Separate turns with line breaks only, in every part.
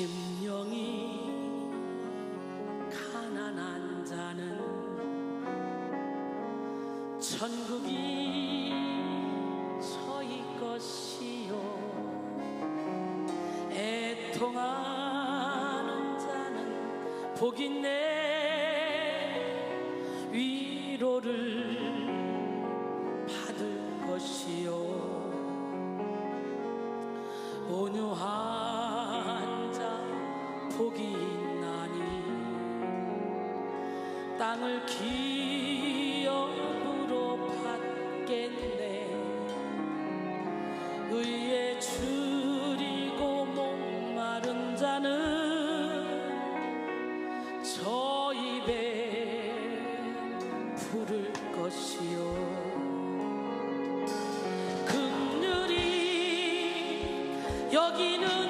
심령이 가난한 자는 천국이 저희 것이요. 애통하는 자는 복이네 위로를 복이 있나니 땅을 기업으로 받겠네. 의에 줄이고 목마른 자는 저 입에 부를 것이요. 여기는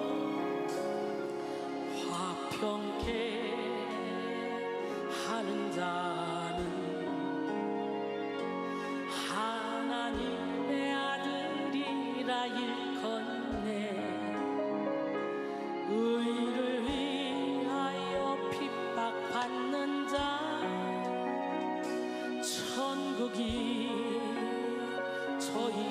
swoich.